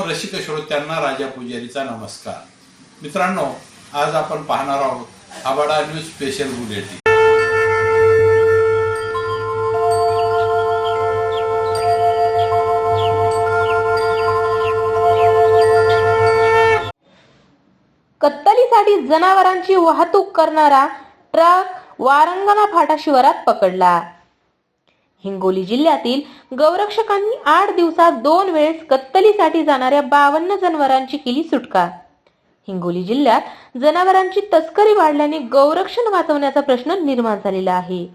रसिक श्रोत्यांना राजा पुजारीचा नमस्कार. मित्रांनो आज आपण पाहणार आहोत आबाडा न्यूज स्पेशल बुलेटिन. कत्तलीसाठी जनावरांची वाहतूक करणारा ट्रक वारंगणा फाटा शिवारात पकडला. हिंगोली जिल्ह्यातील गौरक्षकांनी आठ दिवसात दोन वेळेस कत्तलीसाठी जाणाऱ्या बावन्न जनावरांची केली सुटका. हिंगोली जिल्ह्यात जनावरांची तस्करी वाढल्याने गौरक्षण वाचवण्याचा प्रश्न निर्माण झालेला आहे.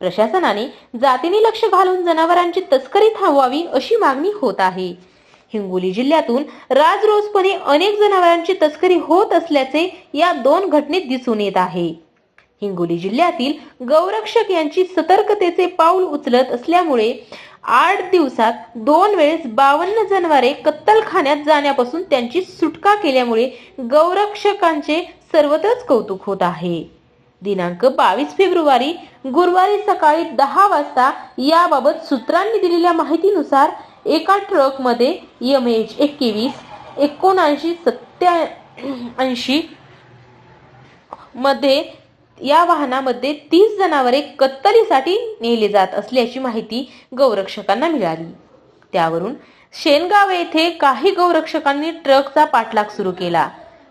प्रशासनाने जातीने लक्ष घालून जनावरांची तस्करी थांबवावी अशी मागणी होत आहे. हिंगोली जिल्ह्यातून राजरोजपणे अनेक जनावरांची तस्करी होत असल्याचे या दोन घटनेत दिसून येत आहे. हिंगोली जिल्ह्यातील गौरक्षक यांची सतर्कतेचे पाऊल उचलत असल्यामुळे आठ दिवसात दोन वेळेस बावन्न जनावरे कत्तलखान्यात जाण्यापासून त्यांची सुटका केल्यामुळे गौरक्षकांचे सर्वत्रच कौतुक होत आहे. दिनांक बावीस फेब्रुवारी गुरुवारी सकाळी दहा वाजता याबाबत सूत्रांनी दिलेल्या माहितीनुसार एका ट्रकमध्ये यम एच एकवीस एकोणऐंशी सत्याऐंशी मध्ये या वाहनामध्ये तीस जनावरे कत्तलीसाठी नेले जात असल्याची माहिती गौरक्षकांना मिळाली. त्यावरून शेनगाव येथे काही गौरक्षकांनी ट्रकचा पाठलाग सुरू केला.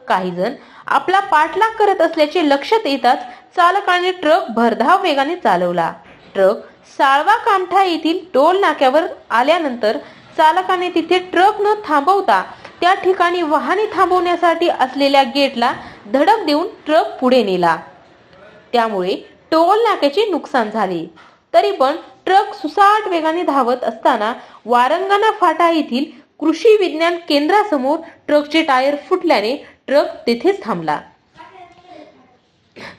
काही जण आपला पाठलाग करत असल्याचे लक्षात येताच चालकाने ट्रक भरधाव वेगाने चालवला. ट्रक साळवा कामठा येथील टोल नाक्यावर आल्यानंतर चालकाने तिथे ट्रक न थांबवता त्या ठिकाणी वाहने थांबवण्यासाठी असलेल्या गेटला धडक देऊन ट्रक पुढे नेला. त्यामुळे टोल नाक्याचे नुकसान झाले. तरी पण ट्रक सुसाट वेगाने धावत असताना वारंगाना फाटा येथील कृषी विज्ञान केंद्रासमोर ट्रकचे टायर फुटल्याने ट्रक तेथेच थांबला.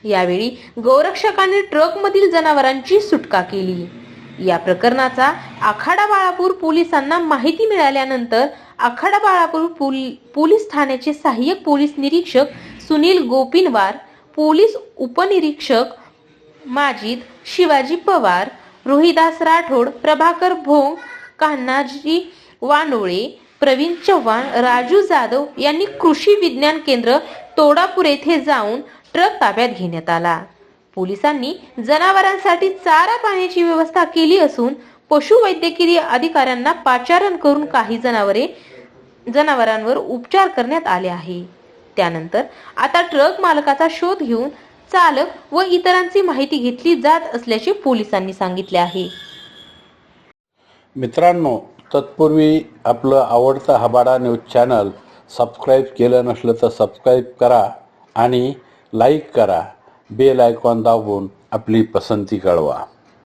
यावेळी गौरक्षकांनी ट्रकमधील जनावरांची सुटका केली. या प्रकरणाचा आखाडा बाळापूर पोलिसांना माहिती मिळाल्यानंतर आखाडा बाळापूर पोलीस ठाण्याचे सहाय्यक पोलीस निरीक्षक सुनील गोपिनवार पोलीस उपनिरीक्षक माजिद शिवाजी पवार रोहिदास राठोड प्रभाकर भोंग कान्हाजी वानोळे प्रवीण चव्हाण राजू जाधव यांनी कृषी विज्ञान केंद्र तोडापूर येथे जाऊन ट्रक ताब्यात घेण्यात आला. पोलिसांनी जनावरांसाठी चारा पाण्याची व्यवस्था केली असून पशुवैद्यकीय अधिकाऱ्यांना पाचारण करून काही जनावरे जनावरांवर उपचार करण्यात आले आहे. त्यानंतर आता ट्रक मालकाचा शोध घेऊन चालक व इतरांची माहिती घेतली जात असल्याचे पोलिसांनी सांगितले आहे. मित्रांनो तत्पूर्वी आपलं आवडतं हबाडा न्यूज चॅनल सबस्क्राईब केलं नसलं तर सबस्क्राईब करा आणि लाईक करा. बेल आयकॉन दाबून आपली पसंती कळवा.